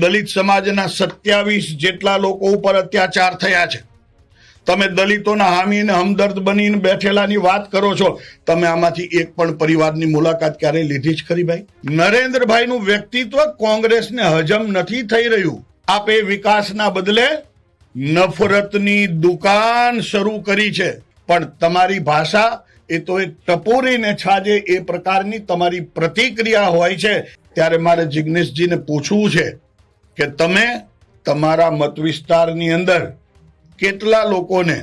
દલિત સમાજના સત્યાવીસ જેટલા લોકો ઉપર અત્યાચાર થયા છે. તમે દલિતોના હામીને હમદર્દ બનીને બેઠેલાની વાત કરો છો, તમે આમાંથી એક પણ પરિવારની મુલાકાત ક્યારે લીધી જ ખરી ભાઈ? નરેન્દ્રભાઈનું વ્યક્તિત્વ કોંગ્રેસને હજમ નથી થઈ રહ્યું. આપે વિકાસના બદલે નફરતની દુકાન શરૂ કરી છે. પણ તમારી ભાષા એ તો એક ટપોરીને છાજે એ પ્રકારની તમારી પ્રતિક્રિયા હોય છે. ત્યારે મારે જિગ્નેશજીને પૂછવું છે કે તમે તમારા મત વિસ્તારની અંદર કેટલા લોકોને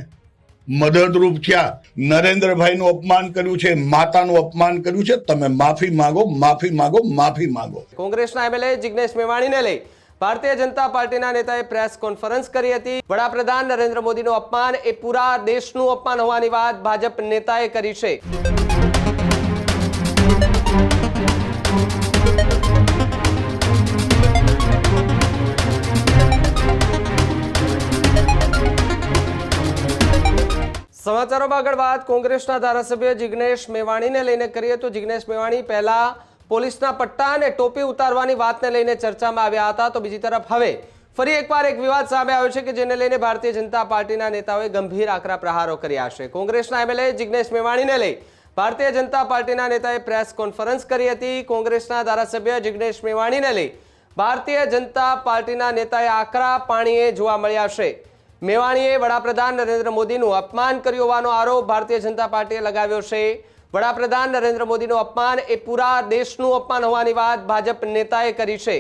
મદદરૂપ થયા? નરેન્દ્રભાઈનું અપમાન કર્યું છે, માતાનું અપમાન કર્યું છે, તમે માફી માંગો માફી માંગો માફી માંગો. કોંગ્રેસના એમએલએ જિગ્નેશ મેવાણીને લઈ ભારતીય જનતા પાર્ટીના નેતાએ પ્રેસ કોન્ફરન્સ કરી હતી. વડાપ્રધાન નરેન્દ્ર મોદીનું અપમાન એ પૂરા દેશનું અપમાન હોવાની વાત ભાજપ નેતાએ કરી છે. સમાચારોમાં આગળ વાત. કોંગ્રેસના ધારાસભ્ય જિગ્નેશ મેવાણીને લઈને કરીએ તો જિગ્નેશ મેવાણી પહેલા પોલીસના પટ્ટા અને ટોપી ઉતારવાની વાતને લઈને ચર્ચામાં આવ્યા હતા. તો બીજી તરફ હવે ફરી એકવાર એક વિવાદ સામે આવ્યો છે કે જેને લઈને ભારતીય જનતા પાર્ટીના નેતાઓએ ગંભીર આકરા પ્રહારો કર્યા છે. કોંગ્રેસના એમએલએ જિગ્નેશ મેવાણીને લઈ ભારતીય જનતા પાર્ટીના નેતાએ પ્રેસ કોન્ફરન્સ કરી હતી. કોંગ્રેસના ધારાસભ્ય જિગ્નેશ મેવાણીને લઈ ભારતીય જનતા પાર્ટીના નેતાએ આકરા પાણીએ જોવા મળ્યા છે. મેવાણીએ વડાપ્રધાન નરેન્દ્ર મોદીનું અપમાન કર્યું હોવાનો આરોપ ભારતીય જનતા પાર્ટીએ લગાવ્યો છે. વડાપ્રધાન નરેન્દ્ર મોદીનું અપમાન એ પૂરા દેશનું અપમાન હોવાની વાત ભાજપ નેતાએ કરી છે.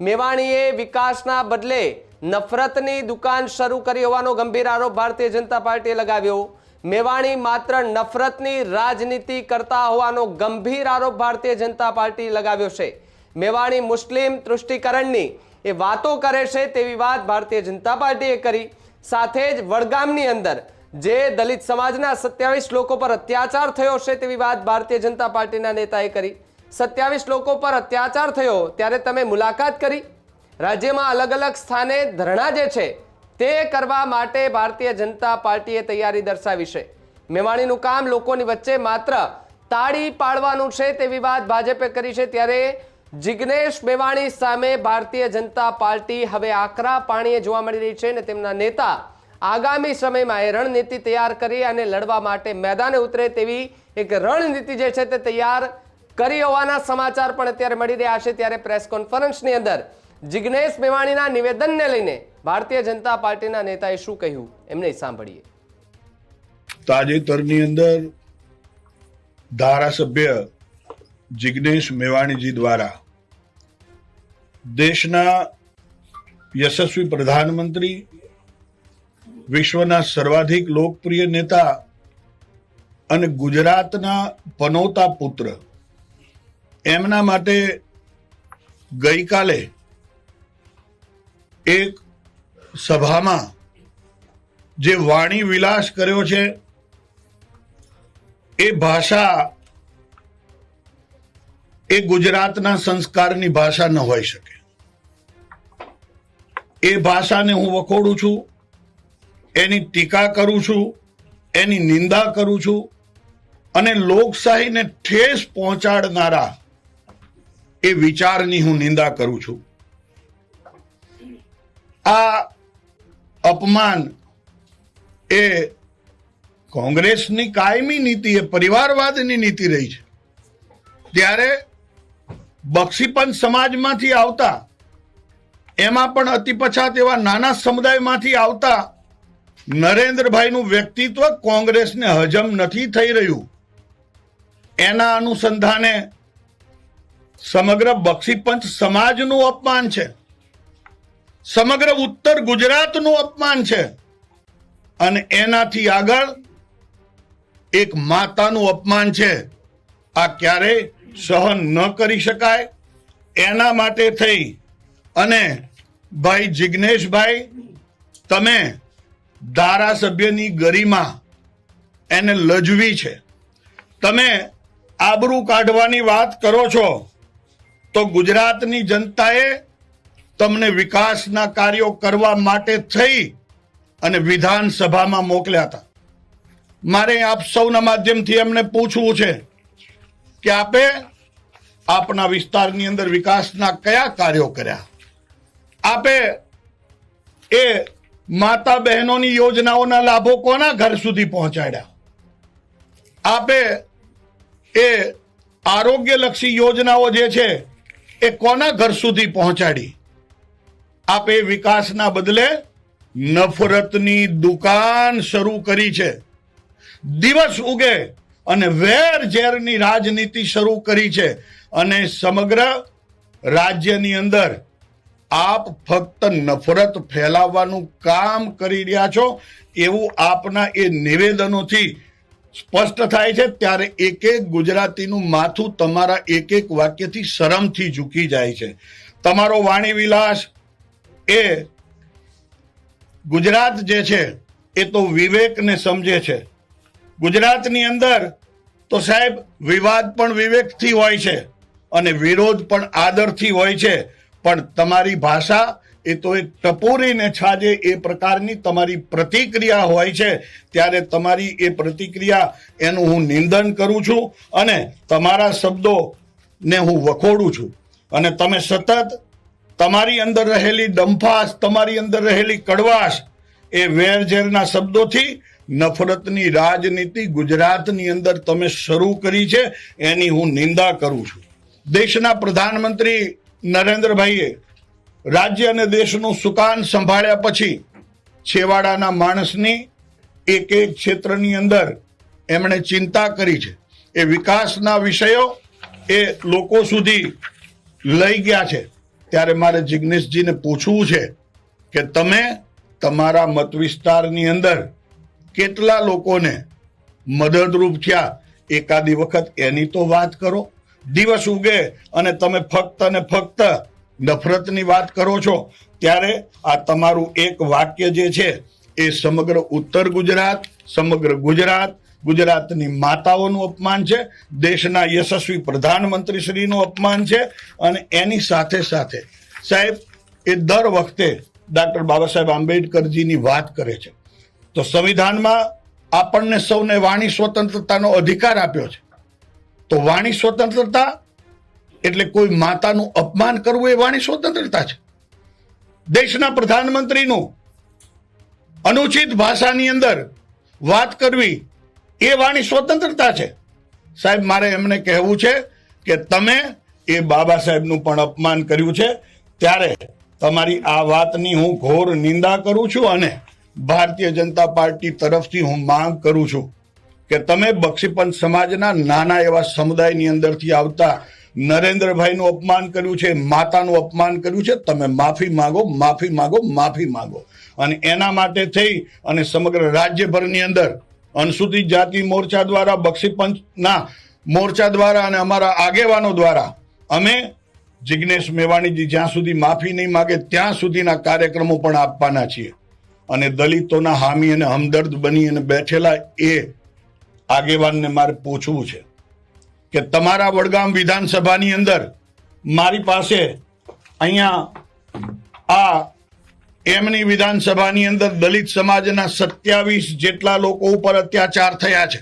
મેવાણીએ વિકાસના બદલે નફરતની દુકાન શરૂ કરી હોવાનો ગંભીર આરોપ ભારતીય જનતા પાર્ટીએ લગાવ્યો. મેવાણી માત્ર નફરતની રાજનીતિ કરતા હોવાનો ગંભીર આરોપ ભારતીય જનતા પાર્ટી લગાવ્યો છે. મેવાણી મુસ્લિમ તૃષ્ટિકરણની એ વાતો કરે છે તેવી વાત ભારતીય જનતા પાર્ટીએ કરી. સાથે જ વડગામની અંદર જે દલિત સમાજના સત્યાવીસ લોકો પર અત્યાચાર થયો છે તેવી વાત ભારતીય જનતા પાર્ટીના નેતાએ કરી. સત્યાવીસ લોકો પર અત્યાચાર થયો ત્યારે તમે મુલાકાત કરી. રાજ્યમાં અલગ અલગ સ્થાને ધરણા જે છે તે કરવા માટે ભારતીય જનતા પાર્ટીએ તૈયારી દર્શાવી છે. મેવાણીનું કામ લોકોની વચ્ચે માત્ર તાળી પાડવાનું છે તેવી વાત ભાજપે કરી છે ત્યારે જિગ્નેશ મેવાણી સામે ભારતીય જનતા પાર્ટી હવે આકરા પાણીએ જોવા મળી રહી છે અને તેમના નેતા આગામી સમયમાં એ રણનીતિ તૈયાર કરી અને લડવા માટે મેદાને ઉતરે તેવી એક રણનીતિ જે છે તે તૈયાર કરી હોવાના સમાચાર પણ અત્યારે મળી રહ્યા છે. ત્યારે પ્રેસ કોન્ફરન્સની અંદર જિગ્નેશ મેવાણીના નિવેદનને લઈને ભારતીય જનતા પાર્ટીના નેતાએ શું કહ્યું? એમને સાંભળીએ. તાજેતરની અંદર ધારાસભ્ય જિગ્નેશ મેવાણીજી દ્વારા દેશના યશસ્વી પ્રધાનમંત્રી, વિશ્વના સર્વાધિક લોકપ્રિય નેતા અને ગુજરાતના પનોતા પુત્ર. એમના માટે ગઈકાલે એક સભામાં જે વાણી વિલાસ કર્યો છે, એ ભાષા એ ગુજરાતના સંસ્કારની ભાષા ન હોઈ શકે. એ ભાષાને હું વખોડું છું, એની ટીકા કરું છું, એની નિંદા કરું છું, અને લોકશાહીને ઠેસ પહોંચાડનારા એ વિચારની હું નિંદા કરું છું. આ અપમાન એ કોંગ્રેસની કાયમી નીતિ, એ પરિવારવાદની નીતિ રહી છે. ત્યારે બક્ષીપંચ સમાજમાંથી આવતા, એમાં પણ અતિ પછાત એવા નાના સમુદાયમાંથી આવતા નરેન્દ્રભાઈનું વ્યક્તિત્વ કોંગ્રેસને હજમ નથી થઈ રહ્યું. એના અનુસંધાને સમગ્ર બક્ષીપંચ સમાજનું અપમાન છે. સમગ્ર ઉત્તર ગુજરાતનું અપમાન છે. અને એનાથી આગળ એક માતાનું અપમાન છે. આ ક્યારેય સહન ન કરી શકાય. એના માટે થઈ અને ભાઈ જિગ્નેશભાઈ, તમે ધારાસભ્યની ગરિમા એને લજવી છે. તમે આબરૂ કાઢવાની વાત કરો છો, તો ગુજરાતની જનતાએ તમને વિકાસના કાર્યો કરવા માટે થઈ અને વિધાનસભામાં મોકલ્યા હતા. મારે આપ સૌના માધ્યમથી એમને પૂછવું છે કે આપે આપના વિસ્તારની અંદર વિકાસના કયા કાર્યો કર્યા? આપે એ માતા બહેનોની યોજનાઓના લાભો કોના ઘર સુધી પહોંચાડ્યા? આપે એ આરોગ્યલક્ષી યોજનાઓ જે છે, એ કોના ઘર સુધી પહોંચાડી? આપે વિકાસના બદલે નફરતની દુકાન શરૂ કરી છે. દિવસ ઉગે અને વેર ઝેરની રાજનીતિ શરૂ કરી છે. અને સમગ્ર રાજ્યની અંદર આપ ફક્ત નફરત ફેલાવવાનું કામ કરી રહ્યા છો. એવું આપના એ નિવેદનોથી સ્પષ્ટ થાય છે. ત્યારે એક એક ગુજરાતીનું માથું તમારા એક એક વાક્યથી શરમથી ઝૂકી જાય છે. તમારો વાણી વિલાસ એ ગુજરાત જે છે, એ તો વિવેકને સમજે છે. ગુજરાતની અંદર તો સાહેબ, વિવાદ પણ વિવેકથી હોય છે અને વિરોધ પણ આદરથી હોય છે. પણ તમારી ભાષા એ તો એક ટપોરીને છાજે એ પ્રકારની તમારી પ્રતિક્રિયા હોય છે. ત્યારે તમારી એ પ્રતિક્રિયા એનું હું નિંદન કરું છું અને તમારા શબ્દોને હું વખોડું છું. અને તમે સતત તમારી અંદર રહેલી ડંફાશ, તમારી અંદર રહેલી કડવાશ એ વેરઝેરના શબ્દોથી નફરતની રાજનીતિ ગુજરાતની અંદર તમે શરૂ કરી છે, એની હું નિંદા કરું છું. દેશના પ્રધાનમંત્રી નરેન્દ્રભાઈએ રાજ્ય અને દેશનું સુકાન સંભાળ્યા પછી છેવાડાના માણસની એક એક ક્ષેત્રની અંદર એમણે ચિંતા કરી છે. એ વિકાસના વિષયો એ લોકો સુધી લઈ ગયા છે. ત્યારે મારે જિગ્નેશજીને પૂછવું છે કે તમે તમારા મત વિસ્તારની અંદર કેટલા લોકોને મદદરૂપ થયા? એકાદી વખત એની તો વાત કરો. દિવસ ઉગે અને તમે ફક્ત ને ફક્ત નફરતની વાત કરો છો. ત્યારે આ તમારું એક વાક્ય જે છે એ સમગ્ર ઉત્તર ગુજરાત, સમગ્ર ગુજરાત, ગુજરાતની માતાઓનું અપમાન છે, દેશના યશસ્વી પ્રધાનમંત્રી શ્રીનું અપમાન છે અને એની સાથે સાથે સાહેબ, એ દર વખતે ડોક્ટર બાબા સાહેબ આંબેડકરજીની વાત કરે છે. તો સંવિધાનમાં આપણને સૌને વાણી સ્વતંત્રતાનો અધિકાર આપ્યો છે. તો વાણી સ્વતંત્રતા એટલે કોઈ માતાનું અપમાન કરવું એ વાણી સ્વતંત્રતા છે. દેશના પ્રધાનમંત્રીનું અનુચિત ભાષાની અંદર વાત કરવી એ વાણી સ્વતંત્રતા છે. સાહેબ, મારે એમને કહેવું છે કે તમે એ બાબા સાહેબનું પણ અપમાન કર્યું છે. ત્યારે તમારી આ વાતની હું ઘોર નિંદા કરું છું અને ભારતીય જનતા પાર્ટી તરફથી હું માંગ કરું છું કે તમે બક્ષીપંથ સમાજના નાના એવા સમુદાયની અંદરથી આવતા નરેન્દ્રભાઈનું અપમાન કર્યું છે, માતાનું અપમાન કર્યું છે, તમે માફી માંગો માફી માંગો માફી માંગો. અને એના માટે થઈ અને સમગ્ર રાજ્યભરની અંદર અનુસૂચિત જાતિ મોરચા દ્વારા, બક્ષીપંચના મોરચા દ્વારા અને અમારા આગેવાનો દ્વારા અમે જિજ્ઞેશ મેવાણીજી જ્યાં સુધી માફી નહીં માગે, ત્યાં સુધીના કાર્યક્રમો પણ આપવાના છીએ. અને દલિતોના હામી અને હમદર્દ બની અને બેઠેલા એ આગેવાનને મારે પૂછવું છે કે તમારા વડગામ વિધાનસભાની અંદર મારી પાસે અહીંયા આ એમની વિધાનસભાની અંદર દલિત સમાજના સત્યાવીસ જેટલા લોકો ઉપર અત્યાચાર થયા છે.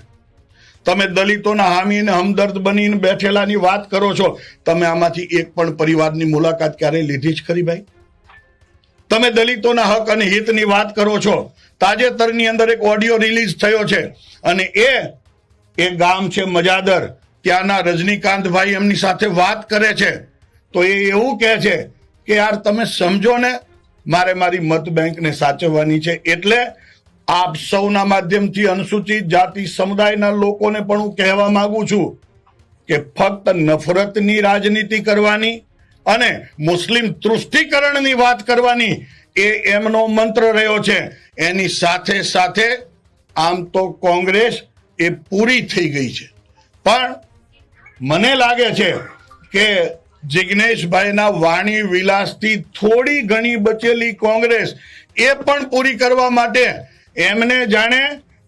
તમે દલિતોના હામી અને હમદર્દ બનીને બેઠેલાની વાત કરો છો. તમે આમાંથી એક પણ પરિવારની મુલાકાત ક્યારેય લીધી જ ખરી ભાઈ? તમે દલિતોના હક અને હિતની વાત કરો છો. તાજેતરની અંદર એક ઓડિયો રિલીઝ થયો છે. અને એ એ ગામ છે મજાદર. ત્યાંના રજનીકાંતભાઈ એમની સાથે વાત કરે છે. તો એ એવું કહે છે કે, યાર, તમે સમજો ને, મારે મારી મત બેંકને સાચવવાની છે. એટલે આપ સૌના માધ્યમથી અનુસૂચિત જાતિ સમુદાયના લોકોને પણ હું કહેવા માંગુ છું કે, ફક્ત નફરતની રાજનીતિ કરવાની અને મુસ્લિમ તૃષ્ટિકરણની વાત કરવાની એ એમનો મંત્ર રહ્યો છે. એની સાથે સાથે આમ તો કોંગ્રેસ એ પૂરી થઈ ગઈ છે. પણ મને લાગે છે કે જિજ્ઞેશભાઈના વાણી વિલાસથી થોડી ઘણી બચેલી કોંગ્રેસ એ પણ પૂરી કરવા માટે એમને જાણે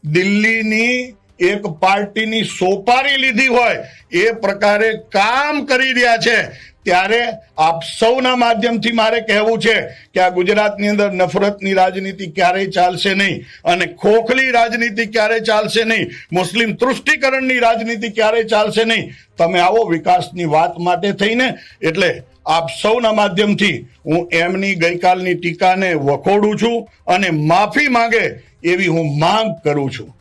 દિલ્હીની એક પાર્ટીની સોપારી લીધી હોય એ પ્રકારે કામ કરી રહ્યા છે. ત્યારે આપ સૌના માધ્યમથી મારે કહેવું છે કે આ ગુજરાતની અંદર નફરતની રાજનીતિ ક્યારેય ચાલશે નહીં અને ખોખલી રાજનીતિ ક્યારેય ચાલશે નહીં, મુસ્લિમ તૃષ્ટિકરણની રાજનીતિ ક્યારેય ચાલશે નહીં. તમે આવો વિકાસની વાત માટે થઈને, એટલે આપ સૌના માધ્યમથી હું એમની ગઈકાલની ટીકાને વખોડું છું અને માફી માંગે એવી હું માંગ કરું છું.